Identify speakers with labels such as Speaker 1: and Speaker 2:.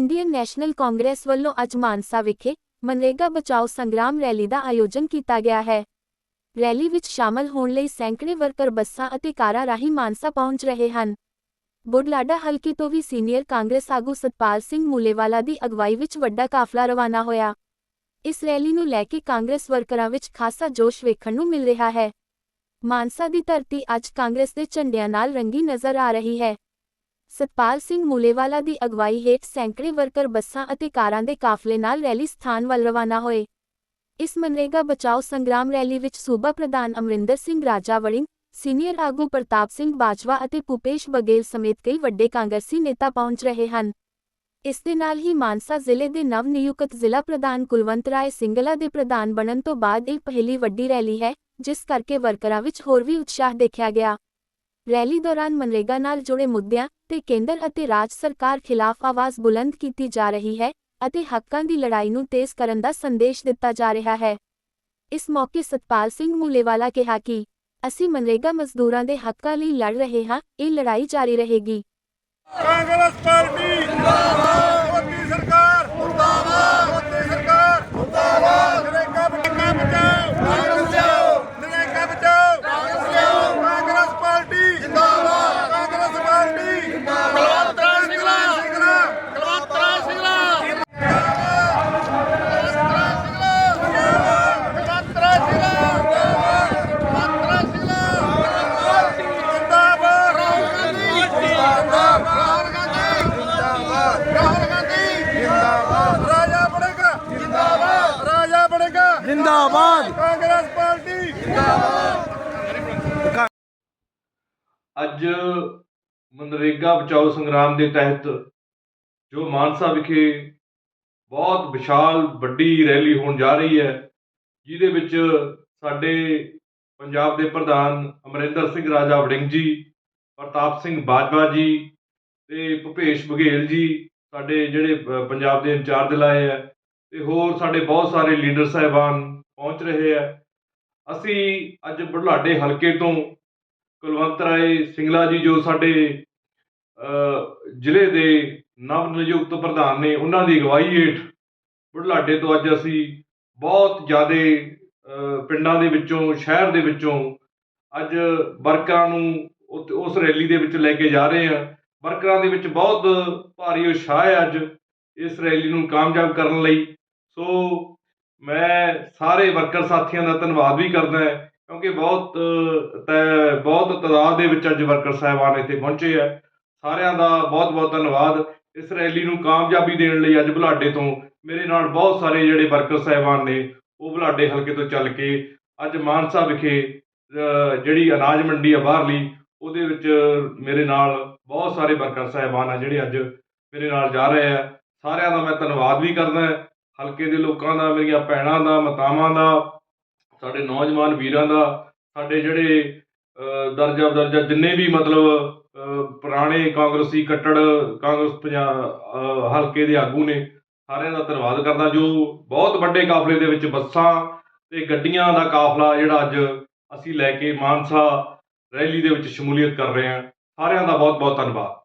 Speaker 1: Indian national Congress ਵੱਲੋਂ ਅੱਜ ਮਾਨਸਾ ਵਿਖੇ ਮਨਰੇਗਾ ਬਚਾਓ ਸੰਗਰਾਮ ਰੈਲੀ ਦਾ ਆਯੋਜਨ ਕੀਤਾ ਗਿਆ ਹੈ। ਰੈਲੀ ਵਿੱਚ ਸ਼ਾਮਲ ਹੋਣ ਲਈ ਸੈਂਕੜੇ ਵਰਕਰ ਬੱਸਾਂ ਅਤੇ ਕਾਰਾਂ ਰਾਹੀਂ ਮਾਨਸਾ ਪਹੁੰਚ ਰਹੇ ਹਨ। ਬੁਢਲਾਡਾ ਹਲਕੇ ਤੋਂ ਵੀ ਸੀਨੀਅਰ ਕਾਂਗਰਸ ਆਗੂ ਸਤਪਾਲ ਸਿੰਘ ਮੂਲੇਵਾਲਾ ਦੀ ਅਗਵਾਈ ਵਿੱਚ ਵੱਡਾ ਕਾਫਲਾ ਰਵਾਨਾ ਹੋਇਆ। ਇਸ ਰੈਲੀ ਨੂੰ ਲੈ ਕੇ ਕਾਂਗਰਸ ਵਰਕਰਾਂ ਵਿੱਚ ਖਾਸਾ ਜੋਸ਼ ਵੇਖਣ ਨੂੰ ਮਿਲ ਰਿਹਾ ਹੈ। ਮਾਨਸਾ ਦੀ ਧਰਤੀ ਅੱਜ ਕਾਂਗਰਸ ਦੇ ਝੰਡਿਆਂ ਨਾਲ ਰੰਗੀ ਨਜ਼ਰ ਆ ਰਹੀ ਹੈ। ਸਤਪਾਲ ਸਿੰਘ ਮੂਲੇਵਾਲਾ ਦੀ ਅਗਵਾਈ ਹੇਠ ਸੈਂਕੜੇ ਵਰਕਰ ਬੱਸਾਂ ਅਤੇ ਕਾਰਾਂ ਦੇ ਕਾਫਲੇ ਨਾਲ ਰੈਲੀ ਸਥਾਨ ਵੱਲ ਰਵਾਨਾ ਹੋਏ। ਇਸ ਮਨਰੇਗਾ ਬਚਾਓ ਸੰਗਰਾਮ ਰੈਲੀ ਵਿੱਚ ਸੂਬਾ ਪ੍ਰਧਾਨ ਅਮਰਿੰਦਰ ਸਿੰਘ ਰਾਜਾ ਵੜਿੰਗ ਸੀਨੀਅਰ ਆਗੂ ਪ੍ਰਤਾਪ ਸਿੰਘ ਬਾਜਵਾ ਅਤੇ ਭੂਪੇਸ਼ ਬਗੇਲ ਸਮੇਤ ਕਈ ਵੱਡੇ ਕਾਂਗਰਸੀ ਨੇਤਾ ਪਹੁੰਚ ਰਹੇ ਹਨ। ਇਸ ਦੇ ਨਾਲ ਹੀ ਮਾਨਸਾ ਜ਼ਿਲ੍ਹੇ ਦੇ ਨਵ ਨਿਯੁਕਤ ਜ਼ਿਲ੍ਹਾ ਪ੍ਰਧਾਨ ਕੁਲਵੰਤ ਰਾਏ ਸਿੰਗਲਾ ਦੇ ਪ੍ਰਧਾਨ ਬਣਨ ਤੋਂ ਬਾਅਦ ਇਹ ਪਹਿਲੀ ਵੱਡੀ ਰੈਲੀ ਹੈ, ਜਿਸ ਕਰਕੇ ਵਰਕਰਾਂ ਵਿੱਚ ਹੋਰ ਵੀ ਉਤਸ਼ਾਹ ਦੇਖਿਆ ਗਿਆ। ਰੈਲੀ ਦੌਰਾਨ ਮਨਰੇਗਾ ਨਾਲ ਜੁੜੇ ਮੁੱਦਿਆਂ ਤੇ ਕੇਂਦਰ ਅਤੇ ਰਾਜ ਸਰਕਾਰ ਖਿਲਾਫ ਆਵਾਜ਼ ਬੁਲੰਦ ਕੀਤੀ ਜਾ ਰਹੀ ਹੈ ਅਤੇ ਹੱਕਾਂ ਦੀ ਲੜਾਈ ਨੂੰ ਤੇਜ਼ ਕਰਨ ਦਾ ਸੰਦੇਸ਼ ਦਿੱਤਾ ਜਾ ਰਿਹਾ ਹੈ। ਇਸ ਮੌਕੇ ਸਤਪਾਲ ਸਿੰਘ ਮੂਲੇਵਾਲਾ ਕਿਹਾ ਕਿ ਅਸੀਂ ਮਨਰੇਗਾ ਮਜ਼ਦੂਰਾਂ ਦੇ ਹੱਕਾਂ ਲਈ ਲੜ ਰਹੇ ਹਾਂ, ਇਹ ਲੜਾਈ ਜਾਰੀ ਰਹੇਗੀ।
Speaker 2: ਕਾਂਗਰਸ ਪਾਰਟੀ, ਜਿੰਦਾਬਾਦ। ਮੋਦੀ ਸਰਕਾਰ, ਮੁਰਦਾਬਾਦ ਮੋਦੀ ਸਰਕਾਰ ਮੁਰਦਾਬਾਦ ਨਰੇਗਾ ਬਚਾਓ ਬਚਾਓ ਕਾਂਗਰਸ ਬਚਾਓ ਨਰੇਗਾ ਬਚਾਓ ਕਾਂਗਰਸ ਬਚਾਓ ਕਾਂਗਰਸ ਪਾਰਟੀ ਜਿੰਦਾਬਾਦ ਕਾਂਗਰਸ ਪਾਰਟੀ ਜਿੰਦਾਬਾਦ ਕਲਵੰਤਰਾ ਸਿੰਘਲਾ ਕਲਵੰਤਰਾ ਸਿੰਘਲਾ ਕਲਵੰਤਰਾ ਸਿੰਘਲਾ ਕਲਵੰਤਰਾ ਸਿੰਘਲਾ ਜਿੰਦਾਬਾਦ ਰਾਹੁਲ ਗਾਂਧੀ ਜਿੰਦਾਬਾਦ ਰਾਹੁਲ ਗਾਂਧੀ ਜਿੰਦਾਬਾਦ ਰਾਹੁਲ ਗਾਂਧੀ ਜਿੰਦਾਬਾਦ ਰਾਜਾ ਬਣੇਗਾ ਜਿੰਦਾਬਾਦ ਰਾਜਾ ਬਣੇਗਾ
Speaker 3: ਜਿੰਦਾਬਾਦ।
Speaker 2: Congress party.
Speaker 4: ਅੱਜ ਮਨਰੇਗਾ ਬਚਾਓ ਸੰਗਰਾਮ ਦੇ ਤਹਿਤ ਜੋ ਮਾਨਸਾ ਵਿਖੇ ਬਹੁਤ ਵਿਸ਼ਾਲ ਵੱਡੀ ਰੈਲੀ ਹੋਣ ਜਾ ਰਹੀ ਹੈ ਜਿਹਦੇ ਵਿੱਚ ਸਾਡੇ ਪੰਜਾਬ ਦੇ ਪ੍ਰਧਾਨ ਅਮਰਿੰਦਰ ਸਿੰਘ ਰਾਜਾ ਵੜਿੰਗ ਜੀ ਪ੍ਰਤਾਪ ਸਿੰਘ ਬਾਜਵਾ ਜੀ ਤੇ ਭੁਪੇਸ਼ ਬਘੇਲ ਜੀ ਸਾਡੇ ਜਿਹੜੇ ਪੰਜਾਬ ਦੇ ਇੰਚਾਰਜ ਲਾਏ ਆ ਤੇ ਹੋਰ ਸਾਡੇ ਬਹੁਤ ਸਾਰੇ ਲੀਡਰ ਸਾਹਿਬਾਨ ਪਹੁੰਚ ਰਹੇ ਆ। ਅਸੀਂ ਅੱਜ ਬੁਢਲਾਡੇ ਹਲਕੇ ਤੋਂ ਕੁਲਵੰਤ ਰਾਏ ਸਿੰਗਲਾ ਜੀ, ਜੋ ਸਾਡੇ ਜ਼ਿਲ੍ਹੇ ਦੇ ਨਵ ਨਿਯੁਕਤ ਪ੍ਰਧਾਨ ਨੇ, ਉਹਨਾਂ ਦੀ ਅਗਵਾਈ ਹੇਠ ਬੁਢਲਾਡੇ ਤੋਂ ਅੱਜ ਅਸੀਂ ਬਹੁਤ ਜ਼ਿਆਦਾ ਪਿੰਡਾਂ ਦੇ ਵਿੱਚੋਂ, ਸ਼ਹਿਰ ਦੇ ਵਿੱਚੋਂ ਅੱਜ ਵਰਕਰਾਂ ਨੂੰ ਉਸ ਰੈਲੀ ਦੇ ਵਿੱਚ ਲੈ ਕੇ ਜਾ ਰਹੇ ਹਾਂ। ਵਰਕਰਾਂ ਦੇ ਵਿੱਚ ਬਹੁਤ ਭਾਰੀ ਉਤਸ਼ਾਹ ਹੈ ਅੱਜ ਇਸ ਰੈਲੀ ਨੂੰ ਕਾਮਯਾਬ ਕਰਨ ਲਈ। ਸੋ ਮੈਂ ਸਾਰੇ ਵਰਕਰ ਸਾਥੀਆਂ ਦਾ ਧੰਨਵਾਦ ਵੀ ਕਰਦਾ ਕਿਉਂਕਿ ਬਹੁਤ ਤੈ- ਬਹੁਤ ਤਾਦਾਦ ਦੇ ਵਿੱਚ ਅੱਜ ਵਰਕਰ ਸਾਹਿਬਾਨ ਇੱਥੇ ਪਹੁੰਚੇ ਆ। ਸਾਰਿਆਂ ਦਾ ਬਹੁਤ ਬਹੁਤ ਧੰਨਵਾਦ। ਇਸ ਰੈਲੀ ਨੂੰ ਕਾਮਯਾਬੀ ਦੇਣ ਲਈ ਅੱਜ ਬੁਲਾਡੇ ਤੋਂ ਮੇਰੇ ਨਾਲ ਬਹੁਤ ਸਾਰੇ ਜਿਹੜੇ ਵਰਕਰ ਸਾਹਿਬਾਨ ਨੇ, ਉਹ ਬੁਲਾਡੇ ਹਲਕੇ ਤੋਂ ਚੱਲ ਕੇ ਅੱਜ ਮਾਨਸਾ ਵਿਖੇ ਜਿਹੜੀ ਅਨਾਜ ਮੰਡੀ ਆ ਬਾਹਰਲੀ, ਉਹਦੇ ਵਿੱਚ ਮੇਰੇ ਨਾਲ ਬਹੁਤ ਸਾਰੇ ਵਰਕਰ ਸਾਹਿਬਾਨ ਆ ਜਿਹੜੇ ਅੱਜ ਮੇਰੇ ਨਾਲ ਜਾ ਰਹੇ ਆ। ਸਾਰਿਆਂ ਦਾ ਮੈਂ ਧੰਨਵਾਦ ਵੀ ਕਰਦਾ ਹਲਕੇ ਦੇ ਲੋਕਾਂ ਦਾ, ਮੇਰੀਆਂ ਭੈਣਾਂ ਦਾ, ਮਾਤਾਵਾਂ ਦਾ, ਸਾਡੇ ਨੌਜਵਾਨ ਵੀਰਾਂ ਦਾ, ਸਾਡੇ ਜਿਹੜੇ ਦਰਜਾ ਦਰਜਾ ਜਿੰਨੇ ਵੀ ਮਤਲਬ ਪੁਰਾਣੇ ਕਾਂਗਰਸੀ ਕੱਟੜ, ਕਾਂਗਰਸ ਪੰਜਾਬ ਹਲਕੇ ਦੇ ਆਗੂ ਨੇ, ਸਾਰਿਆਂ ਦਾ ਧੰਨਵਾਦ ਕਰਦਾ। ਜੋ ਬਹੁਤ ਵੱਡੇ ਕਾਫਲੇ ਦੇ ਵਿੱਚ ਬੱਸਾਂ ਤੇ ਗੱਡੀਆਂ ਦਾ ਕਾਫਲਾ ਜਿਹੜਾ ਅੱਜ ਅਸੀਂ ਲੈ ਕੇ ਮਾਨਸਾ ਰੈਲੀ ਦੇ ਵਿੱਚ ਸ਼ਮੂਲੀਅਤ ਕਰ ਰਹੇ ਹਾਂ। ਸਾਰਿਆਂ ਦਾ ਬਹੁਤ ਬਹੁਤ ਧੰਨਵਾਦ।